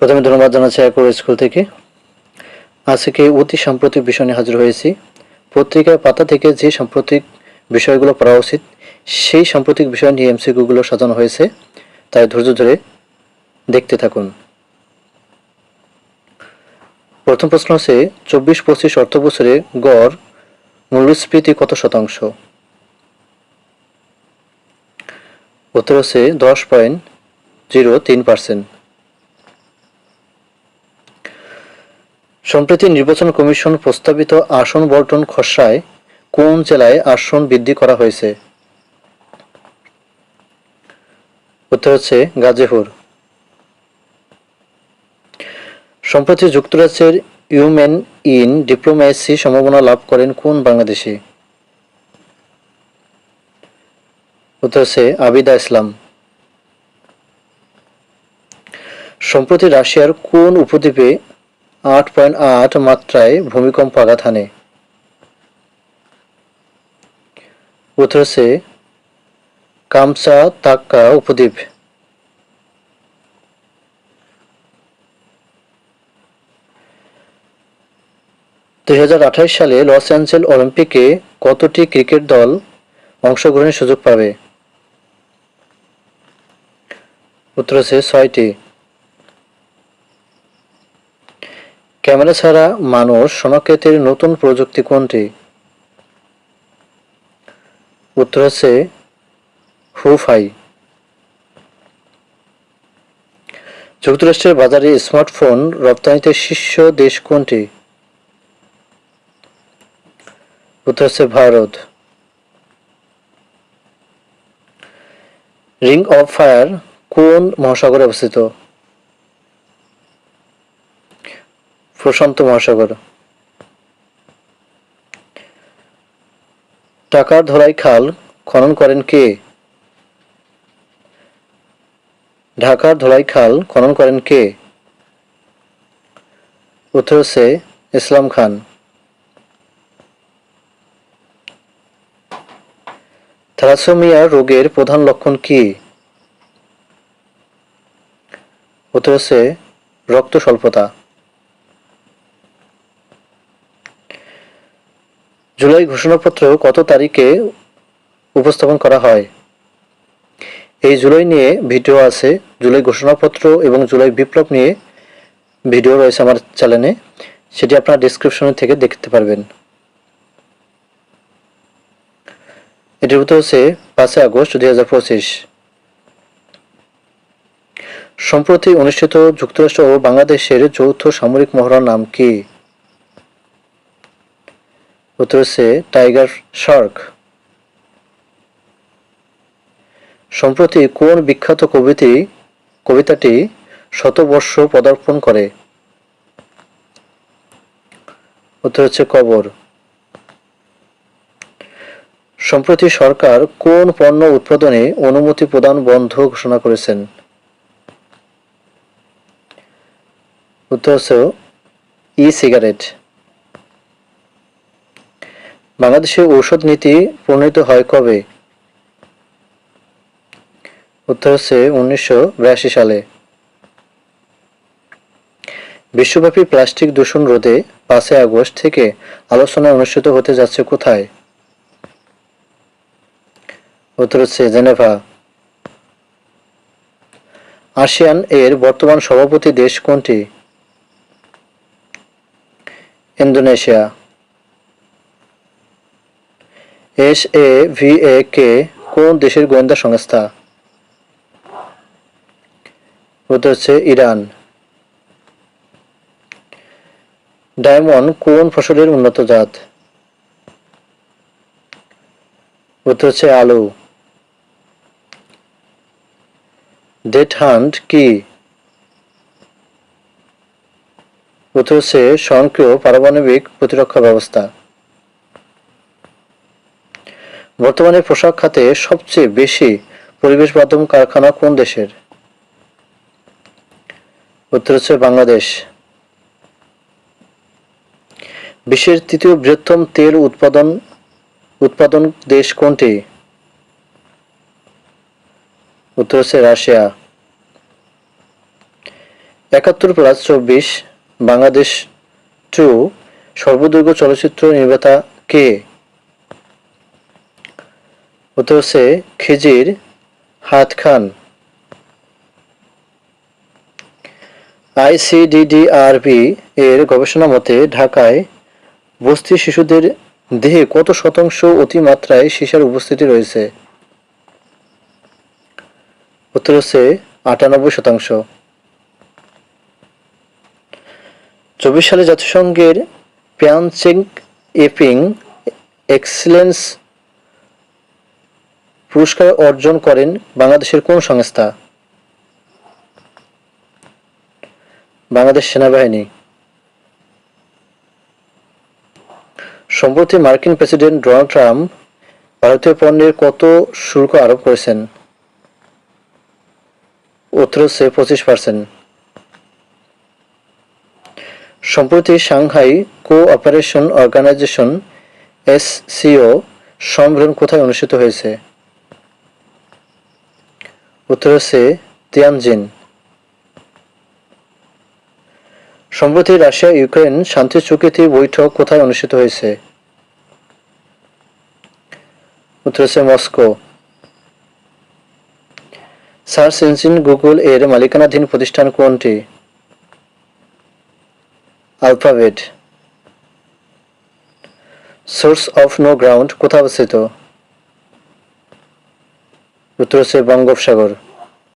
প্রথমে ধন্যবাদ জানাচ্ছি একর স্কুল থেকে। আজকে অতি সাম্প্রতিক বিষয় নিয়ে হাজির হয়েছি। পত্রিকার পাতা থেকে যে সাম্প্রতিক বিষয়গুলো পড়া উচিত, সেই সাম্প্রতিক বিষয় নিয়ে এমসিকিউগুলো সাজানো হয়েছে। তাই ধৈর্য ধরে দেখতে থাকুন। প্রথম প্রশ্ন হচ্ছে, চব্বিশ পঁচিশ অর্থ বছরে গড় মূল্যস্ফীতি কত শতাংশ? উত্তর হচ্ছে দশ পয়েন্ট জিরো তিন পার্সেন্ট। সম্প্রতি নির্বাচন কমিশন প্রস্তাবিত আসন বন্টন খসড়ায় কোন জেলায় আসন বৃদ্ধি করা হয়েছে? উত্তর হচ্ছে গাজীপুর। সম্প্রতি যুক্তরাষ্ট্রের ইউমেন ইন ডিপ্লোম্যাসি সম্ভাবনা লাভ করেন কোন বাংলাদেশি? উত্তর হচ্ছে আবিদা ইসলাম। সম্প্রতি রাশিয়ার কোন উপদ্বীপে আট পয়েন্ট আট মাত্রায় ভূমিকম্প আঘাত হানে। উত্তর হচ্ছে কামচা তাক্কা উপদ্বীপ। দু হাজার আঠাশ সালে লস অ্যাঞ্জেল অলিম্পিকে কতটি ক্রিকেট দল অংশগ্রহণের সুযোগ পাবে? উত্তর হচ্ছে ছয়টি। ক্যামেরা ছাড়া মানুষ শনাক্তের নতুন প্রযুক্তি কোনটি? উত্তর হচ্ছে হুফাই। যুক্তরাষ্ট্রের বাজারে স্মার্টফোন রপ্তানিতে শীর্ষ দেশ কোনটি? উত্তর হচ্ছে ভারত। রিং অফ ফায়ার কোন মহাসাগরে অবস্থিত? প্রশান্ত মহাসাগর। টাকার ধরাই খাল খনন করেন কে? ঢাকার ধলাই খাল খনন করেন কে? উত্তর হচ্ছে ইসলাম খান। থ্যালাসোমিয়া রোগের প্রধান লক্ষণ কি? উত্তর হচ্ছে রক্ত স্বল্পতা জুলাই ঘোষণাপত্র কত তারিখে উপস্থাপন করা হয়? এই জুলাই নিয়ে ভিডিও আছে, জুলাই ঘোষণাপত্র এবং জুলাই বিপ্লব নিয়ে ভিডিও রয়েছে আমার চ্যানেলে, সেটি আপনারা ডিসক্রিপশনে থেকে দেখতে পারবেন। এটির উত্তর হচ্ছে পাঁচই আগস্ট দুই হাজার পঁচিশ। সম্প্রতি অনুষ্ঠিত যুক্তরাষ্ট্র ও বাংলাদেশের যৌথ সামরিক মহড়ার নাম কি? উত্তর হচ্ছে টাইগার শার্ক সম্প্রতি কোন বিখ্যাত কবিতি, কবিতাটি শতবর্ষ পদার্পণ করে? উত্তর হচ্ছে কবর। সম্প্রতি সরকার কোন পণ্য উৎপাদনে অনুমতি প্রদান বন্ধ ঘোষণা করেছেন? উত্তর হচ্ছে ই সিগারেট বাংলাদেশে ঔষধ নীতি প্রণীত হয় কবে? উত্তর হচ্ছে উনিশশো বিরাশি সালে। বিশ্বব্যাপী প্লাস্টিক দূষণ রোধে পাঁচই আগস্ট থেকে আলোচনা অনুষ্ঠিত হতে যাচ্ছে কোথায়? উত্তর হচ্ছে জেনেভা। আসিয়ান এর বর্তমান সভাপতি দেশ কোনটি? Indonesia. S A V A K কোন দেশের গোয়েন্দা সংস্থা? উত্তর হচ্ছে ইরান। ডায়মন্ড কোন ফসলের উন্নত জাত? উত্তর হচ্ছে আলু। ডেট হান্ট কি? উত্তর হচ্ছে স্বয়ংক্রিয় পারমাণবিক প্রতিরক্ষা ব্যবস্থা। বর্তমানে পোশাক খাতে সবচেয়ে বেশি পরিবেশ বান্ধব কারখানা কোন দেশের? উত্তর হচ্ছে বাংলাদেশ। বিশ্বের তৃতীয় বৃহত্তম তেল উৎপাদন উৎপাদন দেশ কোনটি? উত্তর হচ্ছে রাশিয়া। একাত্তর প্লাস চব্বিশ, বাংলাদেশ টু সর্বদৈর্ঘ্য চলচ্চিত্র নির্মাতা কে? উত্তর হচ্ছে খিজির হাত খান। আইসিডিডিআরবি এর গবেষণা মতে ঢাকায় বস্তি শিশুদের দেহে কত শতাংশ অতিমাত্রায় সীসার উপস্থিতি রয়েছে? উত্তর হচ্ছে আটানব্বই শতাংশ। চব্বিশ সালে জাতিসংঘের প্যানচেং এপিং এক্সিলেন্স পুরস্কার অর্জন করেন বাংলাদেশের কোন সংস্থা? বাংলাদেশ সেনাবাহিনী। সম্প্রতি মার্কিন প্রেসিডেন্ট ডোনাল্ড ট্রাম্প ভারতীয় পণ্যের কত শুল্ক আরোপ করেছেন? হচ্ছে পঁচিশ পার্সেন্ট সম্প্রতি সাংহাই কোঅপারেশন অর্গানাইজেশন এসসিও সম্মেলন কোথায় অনুষ্ঠিত হয়েছে? উত্তর হচ্ছে তিয়ানজিন। সম্প্রতি রাশিয়া, ইউক্রেন শান্তি চুক্তি বৈঠক কোথায় অনুষ্ঠিত হয়েছে? উত্তর হচ্ছে মস্কো। সার্চ ইঞ্জিন গুগল এর মালিকানাধীন প্রতিষ্ঠান কোনটি? Alphabet. Source of no ground কোথায় অবস্থিত? উত্তর হচ্ছে বঙ্গোপসাগর।